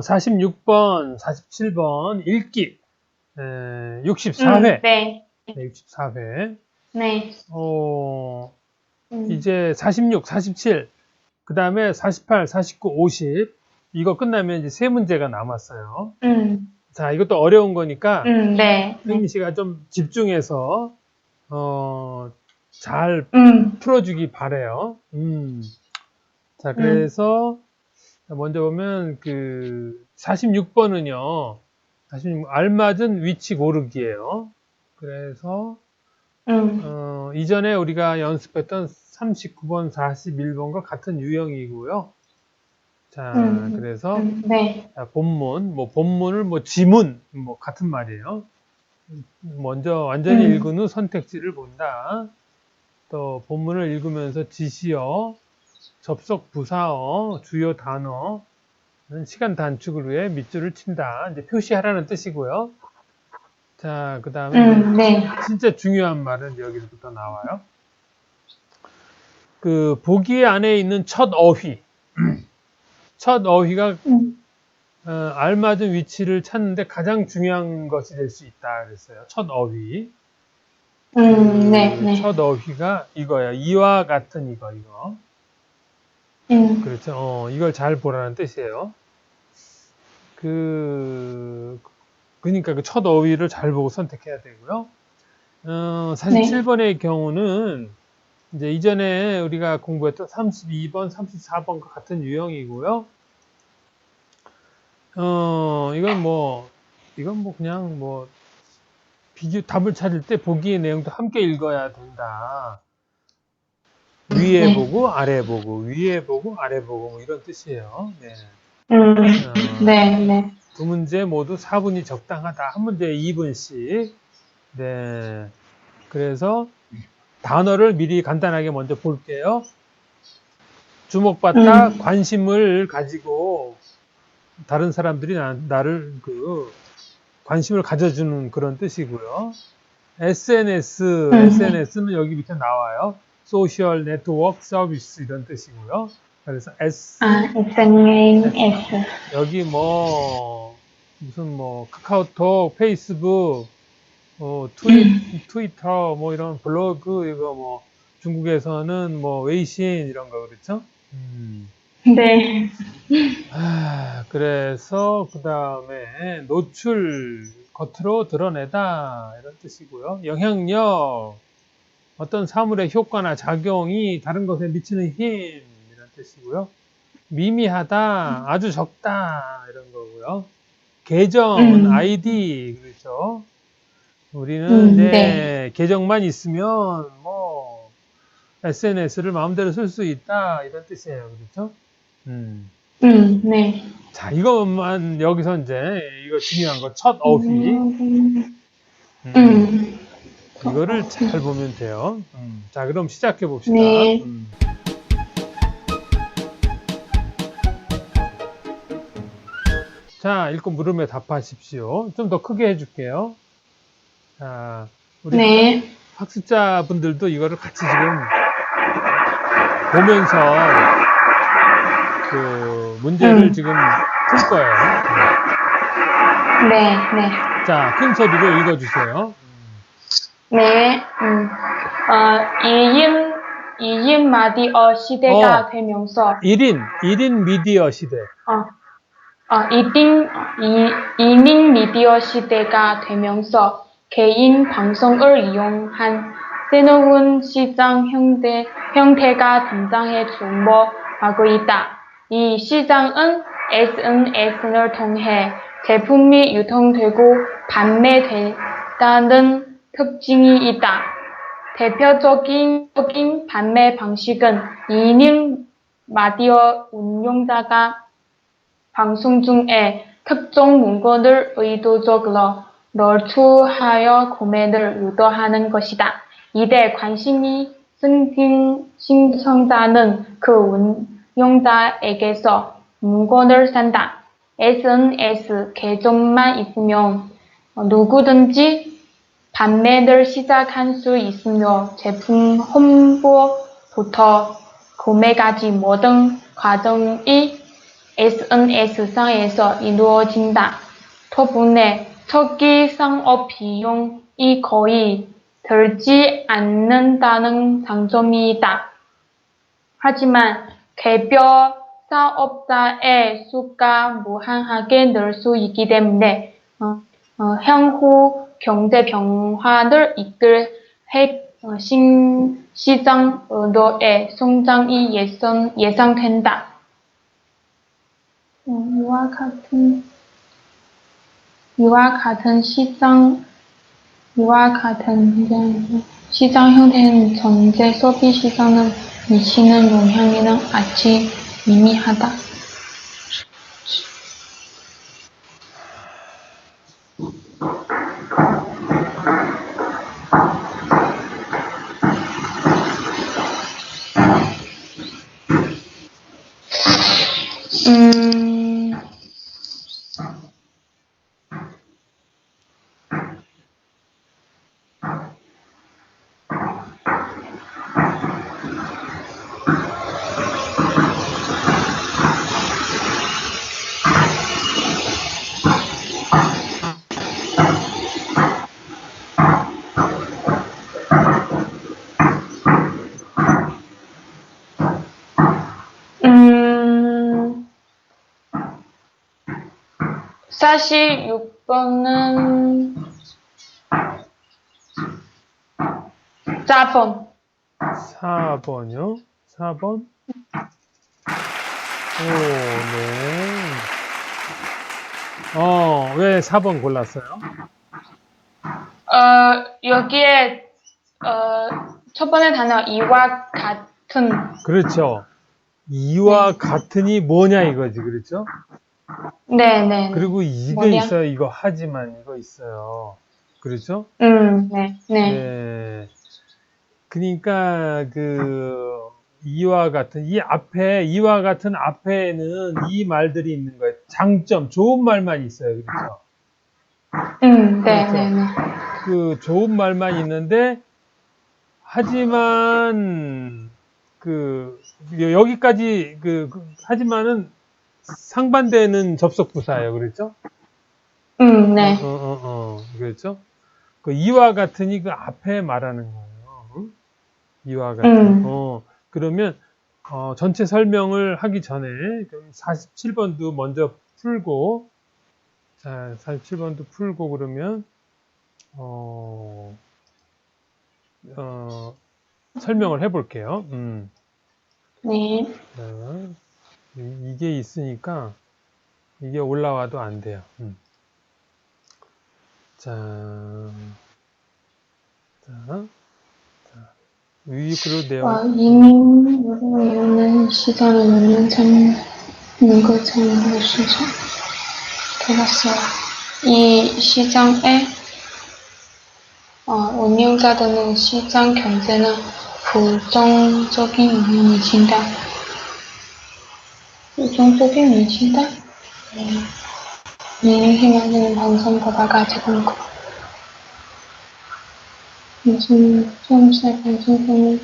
오늘 어, 46번, 47번 읽기 에, 64회. 음, 네. 네, 64회. 네. 어, 음. 이제 46, 47, 그 다음에 48, 49, 50. 이거 끝나면 이제 세 문제가 남았어요. 음. 자, 이것도 어려운 거니까 음, 네. 네. 혜민 씨가 좀 집중해서 어, 잘 음. 풀어주기 바래요. 음. 자, 그래서 먼저 보면 그 46번은요. 46 알맞은 위치 고르기예요. 그래서 음. 어, 이전에 우리가 연습했던 39번, 41번과 같은 유형이고요. 자, 음. 그래서 음, 네. 자, 본문, 뭐 본문을 뭐 지문, 뭐 같은 말이에요. 먼저 완전히 음. 읽은 후 선택지를 본다. 또 본문을 읽으면서 지시어, 접속 부사어, 주요 단어, 시간 단축을 위해 밑줄을 친다. 이제 표시하라는 뜻이고요. 자, 그 다음에 음, 네. 진짜 중요한 말은 여기서부터 나와요. 그 보기 안에 있는 첫 어휘. 첫 어휘가 음. 어, 알맞은 위치를 찾는데 가장 중요한 것이 될 수 있다 그랬어요. 첫 어휘. 음, 네, 그 네. 첫 어휘가 이거야. 이와 같은 이거, 이거. 음. 그렇죠. 어, 이걸 잘 보라는 뜻이에요. 그, 그러니까 그 첫 어휘를 잘 보고 선택해야 되고요. 어, 47번의 경우는 이제 이전에 우리가 공부했던 32번, 34번과 같은 유형이고요. 어, 이건 뭐, 이건 뭐 그냥 뭐, 비교, 답을 찾을 때 보기의 내용도 함께 읽어야 된다. 위에 네. 보고, 아래 보고, 위에 보고, 아래 보고, 뭐 이런 뜻이에요. 네. 음. 어, 네, 네. 두 문제 모두 4분이 적당하다. 한 문제에 2분씩. 네. 그래서 단어를 미리 간단하게 먼저 볼게요. 주목받다, 음. 관심을 가지고 다른 사람들이 나, 나를 그 관심을 가져주는 그런 뜻이고요. SNS, 음. SNS는 여기 밑에 나와요. 소셜 네트워크 서비스 이런 뜻이고요. 그래서 S 아, SNS. 여기 뭐 무슨 뭐 카카오톡, 페이스북, 어, 트위, 트위터 뭐 이런 블로그 이거 뭐 중국에서는 뭐 웨이신 이런 거 그렇죠? 음. 네. 아, 그래서 그 다음에 노출 겉으로 드러내다 이런 뜻이고요. 영향력 어떤 사물의 효과나 작용이 다른 것에 미치는 힘 이런 뜻이고요. 미미하다 아주 적다 이런 거고요. 계정 음. 아이디 그렇죠. 우리는 음, 이제 네. 계정만 있으면 뭐 SNS를 마음대로 쓸 수 있다 이런 뜻이에요. 그렇죠? 음. 음, 네. 자, 이것만 여기서 이제 이거 중요한 거 첫 어휘 음. 이거를 잘 보면 돼요. 음, 자, 그럼 시작해 봅시다. 네. 음. 자, 읽고 물음에 답하십시오. 좀 더 크게 해줄게요. 자, 우리 네. 학습자분들도 이거를 같이 지금 보면서 그 문제를 음. 지금 풀 거예요. 네, 네. 자, 큰 소리로 읽어주세요. 네, 음, 어, 2인, 2인 마디어 시대가 어. 되면서, 1인, 1인 미디어 시대. 어, 어, 2인, 이, 이민 미디어 시대가 되면서 개인 방송을 이용한 새로운 시장 형태, 형태가 등장해 주목하고 있다. 이 시장은 SNS를 통해 제품이 유통되고 판매된다는 특징이 있다. 대표적인 적인 판매 방식은 이인 마디어 운용자가 방송 중에 특정 문건을 의도적으로 노출하여 구매를 유도하는 것이다. 이때 관심이 생긴 신청자는 그 운용자에게서 문건을 산다. SNS 계정만 있으면 누구든지 판매를 시작할 수 있으며 제품 홍보부터 구매까지 모든 과정이 SNS상에서 이루어진다. 덕분에 터키 상업 비용이 거의 들지 않는다는 장점이 있다. 하지만 개별 사업자의 수가 무한하게 늘 수 있기 때문에 어, 어, 향후 경제 변화를 이끌 핵 어, 신, 시장 의도의 성장이 예상, 예상된다. 어, 이와 같은 이와 같은 시장 이와 같은 형- 시장 형태는 전체 소비 시장을 미치는 영향에는 아주 미미하다. 사실 6번은 짜본. 4번요? 4번? 오, 네. 어, 왜 4번 골랐어요? 어, 여기에, 어, 첫 번째 단어 이와 같은, 그렇죠. 이와 같으니 뭐냐 이거지, 그렇죠? 네 네. 그리고 이거 뭐냐? 있어요. 이거 하지만 이거 있어요. 그렇죠? 음, 네, 네. 네. 그러니까 그 이와 같은 이 앞에 이와 같은 앞에는 이 말들이 있는 거예요. 장점, 좋은 말만 있어요. 그렇죠? 음, 네, 그렇죠. 네, 네. 그 좋은 말만 있는데 하지만 그 여기까지 그, 그 하지만은 상반되는 접속 부사예요. 그렇죠? 음, 네. 어, 어, 어, 그렇죠? 그 이와 같으니 그 앞에 말하는 거예요. 응? 이와 같은. 음. 어, 그러면 어, 전체 설명을 하기 전에 그럼 47번도 먼저 풀고 자, 47번도 풀고 그러면 어, 어, 설명을 해 볼게요. 음. 네. 자, 이- 이게 있으니까 이게 올라와도 안 돼요. 음. 자, 자, 자, 위그룹 내용. 어, 이미 이유는 시장을 열는 참는 것처럼 수죠. 들었어요. 이 시장에 어, 운영자들은 시장 경제는 부정적인 영향을 미친다. 부정적인 미친다? 네. 이렇게 만드는 방송 보다 가 지금 거. 무슨 좀 시작 방송 보면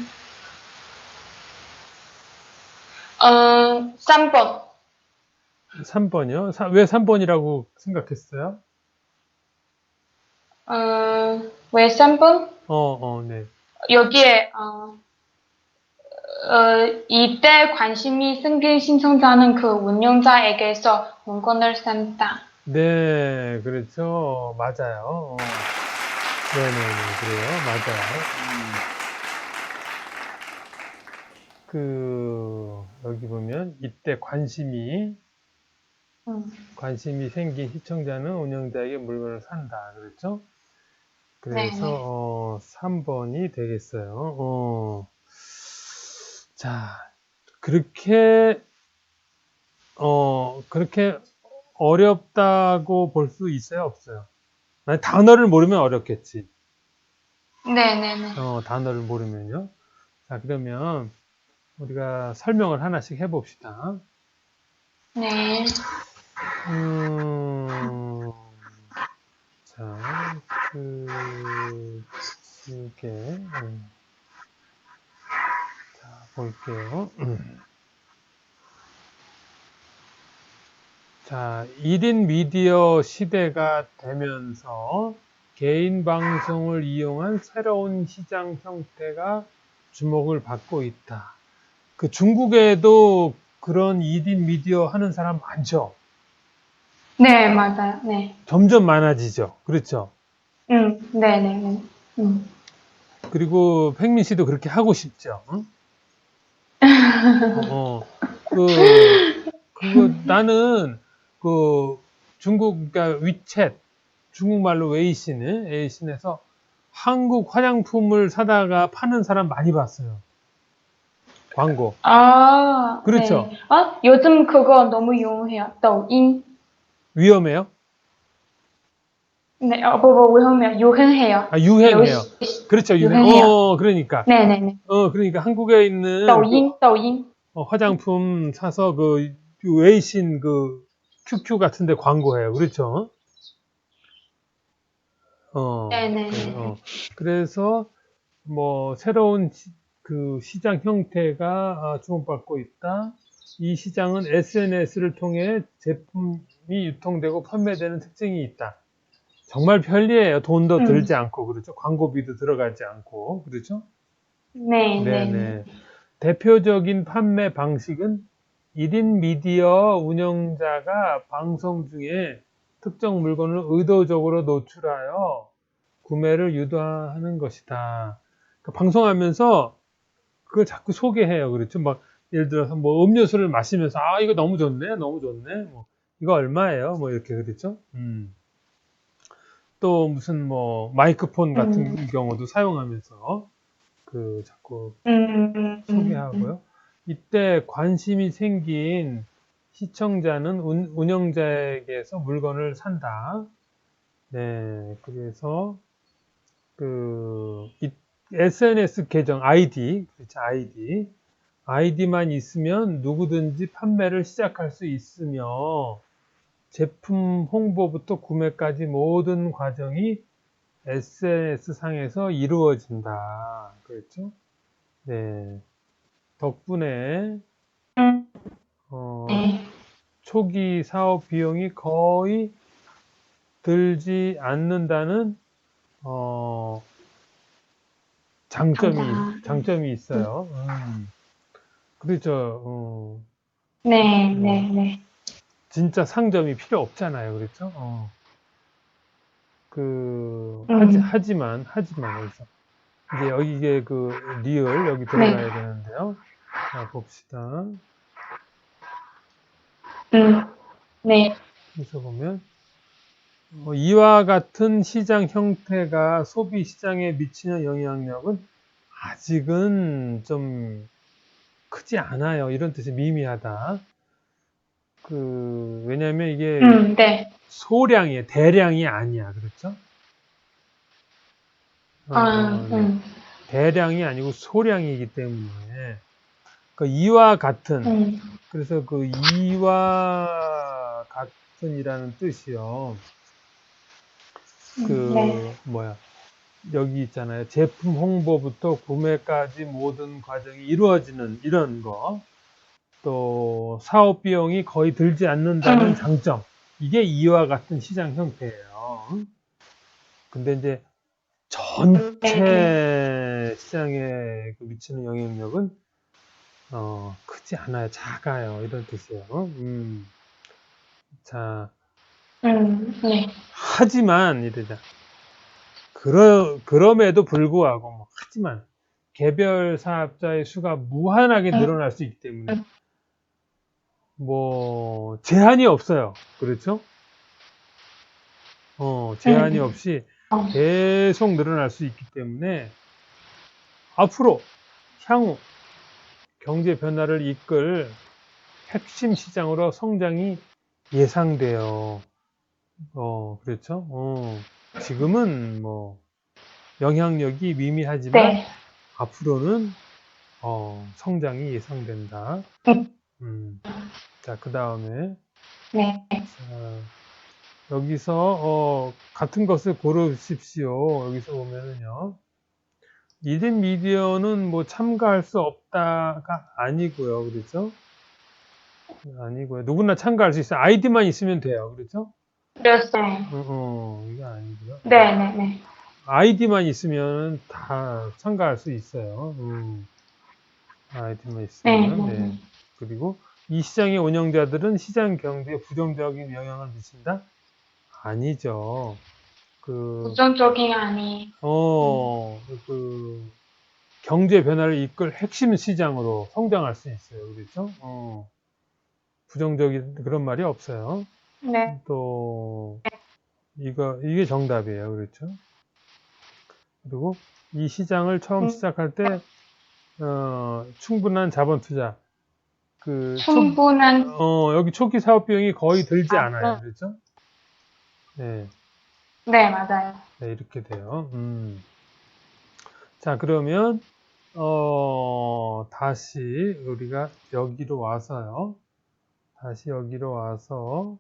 어, 3번. 3번이요? 왜 3번이라고 생각했어요? 어, 왜 3번? 어, 어, 네. 여기에, 어, 어, 이때 관심이 생긴 신청자는 그 운영자에게서 문건을 산다. 네, 그렇죠. 맞아요. 어. 네네네, 그래요. 맞아요. 음. 그, 여기 보면, 이때 관심이, 음, 관심이 생긴 시청자는 운영자에게 물건을 산다. 그렇죠? 그래서, 네 네. 어, 3번이 되겠어요. 어. 자, 그렇게, 어, 그렇게 어렵다고 볼 수 있어요? 없어요? 아니, 단어를 모르면 어렵겠지. 네네네. 어, 단어를 모르면요. 자, 그러면 우리가 설명을 하나씩 해봅시다. 네. 음, 자, 그, 이게, 음. 자, 볼게요. 음. 자, 1인 미디어 시대가 되면서 개인 방송을 이용한 새로운 시장 형태가 주목을 받고 있다. 그 중국에도 그런 1인 미디어 하는 사람 많죠? 네, 맞아요. 네. 점점 많아지죠. 그렇죠? 음, 네, 네, 네. 음. 그리고 팽민 씨도 그렇게 하고 싶죠? 응? 어, 그, 그거 나는 그 중국, 그러니까 위챗, 중국말로 웨이신을, 웨이신에서 한국 화장품을 사다가 파는 사람 많이 봤어요. 광고. 아, 그렇죠. 네. 아, 요즘 그거 너무 유용해요.抖音. 위험해요? 네, 어, 뭐, 뭐, 뭐 외우면 유행해요. 아, 유행해요. 그렇죠, 유행. 어, 그러니까. 네네네. 어, 그러니까 한국에 있는 떠인, 그 떠인. 어, 화장품 사서 그 웨이신 그 QQ 같은데 광고해요. 그렇죠? 어, 네네. 어, 그래서 뭐 새로운 시, 그 시장 형태가 아, 주목받고 있다. 이 시장은 SNS를 통해 제품이 유통되고 판매되는 특징이 있다. 정말 편리해요. 돈도 음. 들지 않고 그렇죠. 광고비도 들어가지 않고 그렇죠. 네, 네, 네. 대표적인 판매 방식은 1인 미디어 운영자가 방송 중에 특정 물건을 의도적으로 노출하여 구매를 유도하는 것이다. 그러니까 방송하면서 그걸 자꾸 소개해요. 그렇죠? 막 예를 들어서 뭐 음료수를 마시면서 아 이거 너무 좋네, 너무 좋네. 뭐 이거 얼마예요? 뭐 이렇게 그랬죠. 음. 또 무슨 뭐 마이크폰 같은 음. 경우도 사용하면서 그 자꾸 음, 음, 음, 소개하고요. 이때 관심이 생긴 시청자는 운, 운영자에게서 물건을 산다. 네, 그래서 그 이- SNS 계정 아이디, 그렇죠, 아이디, 아이디만 있으면 누구든지 판매를 시작할 수 있으며 제품 홍보부터 구매까지 모든 과정이 SNS 상에서 이루어진다. 그렇죠? 네. 덕분에 음. 어, 네. 초기 사업 비용이 거의 들지 않는다는 어, 장점이 감사합니다. 장점이 있어요. 음. 그렇죠. 어, 네, 네, 네. 진짜 상점이 필요 없잖아요. 그렇죠? 어. 그 음. 하지, 하지만 하지만 그래서 이제 여기 이게 그 리얼 여기 들어가야 되는데요. 자 봅시다. 음. 네. 여기서 보면 어, 이와 같은 시장 형태가 소비 시장에 미치는 영향력은 아직은 좀 크지 않아요. 이런 뜻이 미미하다. 그 왜냐하면 이게 음, 네. 소량이에요. 대량이 아니야. 그렇죠? 어, 아, 네. 음, 대량이 아니고 소량이기 때문에 그 이와 같은 음, 그래서 그 이와 같은이라는 뜻이요. 그 네. 뭐야 여기 있잖아요. 제품 홍보부터 구매까지 모든 과정이 이루어지는 이런 거. 또 사업 비용이 거의 들지 않는다는 음. 장점. 이게 이와 같은 시장 형태예요. 근데 이제 전체 시장에 그 미치는 영향력은 어, 크지 않아요. 작아요. 이런 뜻이에요. 음. 자, 음, 네. 하지만 이러자. 그러, 그럼에도 불구하고 뭐, 하지만 개별 사업자의 수가 무한하게 음. 늘어날 수 있기 때문에 음. 뭐 제한이 없어요. 그렇죠? 어, 제한이 음. 없이 어, 계속 늘어날 수 있기 때문에 앞으로 향후 경제 변화를 이끌 핵심 시장으로 성장이 예상돼요. 어, 그렇죠? 어, 지금은 뭐 영향력이 미미하지만 네. 앞으로는 어, 성장이 예상된다. 음. 음. 자, 그 다음에 네. 자, 여기서 어, 같은 것을 고르십시오. 여기서 보면은요. 1인 미디어는 뭐 참가할 수 없다가 아니고요. 그렇죠? 아니고요. 누구나 참가할 수 있어요. 아이디만 있으면 돼요. 그렇죠? 그랬어요. 어, 어, 이게 아니고요. 네, 네, 네. 아이디만 있으면 다 참가할 수 있어요. 음. 아이디만 네, 있으면. 네. 네. 그리고 이 시장의 운영자들은 시장 경제에 부정적인 영향을 미친다? 아니죠. 그, 부정적인 아니. 어, 그, 경제 변화를 이끌 핵심 시장으로 성장할 수 있어요. 그렇죠? 어. 부정적인 그런 말이 없어요. 네. 또 이거 이게 정답이에요. 그렇죠? 그리고 이 시장을 처음 음. 시작할 때 어, 충분한 자본 투자 그 초, 충분한 어, 여기 초기 사업 비용이 거의 들지 아, 않아요. 네. 그렇죠? 네. 네, 맞아요. 네, 이렇게 돼요. 음. 자, 그러면 어, 다시 우리가 여기로 와서요. 다시 여기로 와서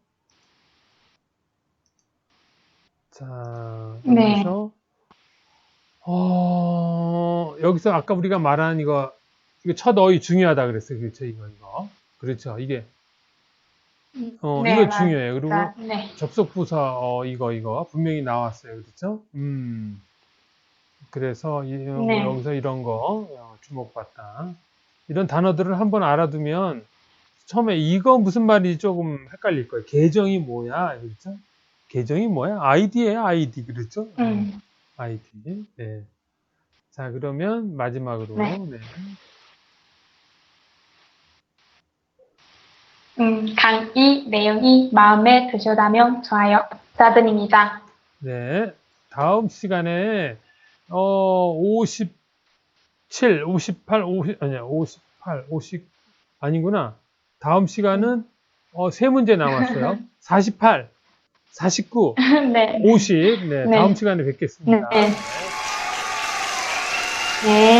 자, 네. 여기서 어, 여기서 아까 우리가 말한 이거 이거 첫 어휘 중요하다 그랬어요. 그렇죠? 이거 이거. 그렇죠. 이게 어, 네, 이거 맞- 중요해요. 그리고 아, 네. 접속 부사 어, 이거 이거 분명히 나왔어요. 그렇죠? 음. 그래서 이, 어, 네. 여기서 이런 거 어, 주목받다. 이런 단어들을 한번 알아두면 처음에 이거 무슨 말인지 조금 헷갈릴 거예요. 계정이 뭐야? 그렇죠? 계정이 뭐야? 아이디예요, 아이디. 그렇죠? 음. 아이디. 네. 자, 그러면 마지막으로 네. 네. 음, 강의 내용이 마음에 드셨다면 좋아요 부탁드립니다. 네. 다음 시간에 어 57, 58, 50 아니야. 58, 50 아니구나. 다음 시간은 어 세 문제 남았어요. 48, 49, 네. 50. 네. 네. 다음 시간에 뵙겠습니다. 네. 네.